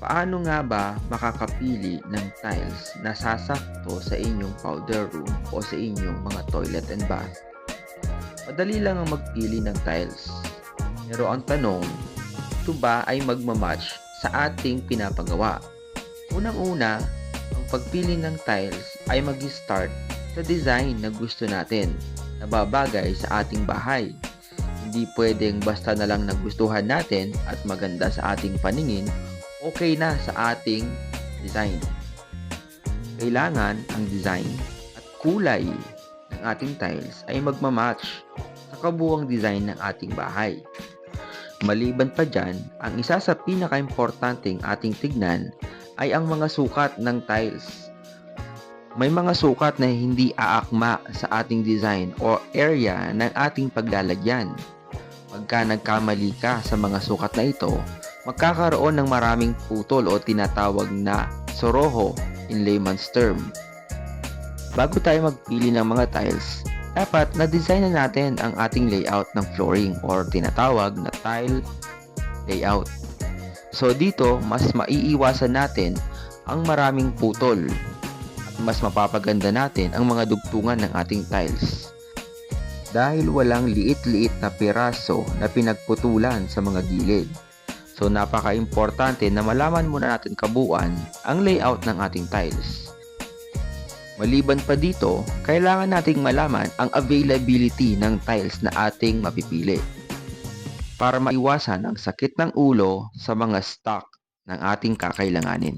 Paano nga ba makakapili ng tiles na sasakto sa inyong powder room o sa inyong mga toilet and bath? Madali lang ang magpili ng tiles. Pero ang tanong, ito ba ay magmamatch sa ating pinapagawa? Unang-una, ang pagpili ng tiles ay mag-start sa design na gusto natin na babagay sa ating bahay. Hindi pwedeng basta na lang nagustuhan natin at maganda sa ating paningin okay na sa ating design. Kailangan ang design at kulay ng ating tiles ay magmamatch sa kabuang design ng ating bahay. Maliban pa dyan, ang isa sa pinaka-importanting ating tignan ay ang mga sukat ng tiles. May mga sukat na hindi aakma sa ating design o area ng ating paglalagyan. Pagka nagkamali ka sa mga sukat na ito, magkakaroon ng maraming putol o tinatawag na soroho in layman's term. Bago tayo magpili ng mga tiles, dapat na-design na natin ang ating layout ng flooring or tinatawag na tile layout. So dito, mas maiiwasan natin ang maraming putol at mas mapapaganda natin ang mga dugtungan ng ating tiles. Dahil walang liit-liit na piraso na pinagputulan sa mga gilid. So napaka-importante na malaman muna natin kabuuan ang layout ng ating tiles. Maliban pa dito, kailangan nating malaman ang availability ng tiles na ating mapipili para maiwasan ang sakit ng ulo sa mga stock ng ating kakailanganin.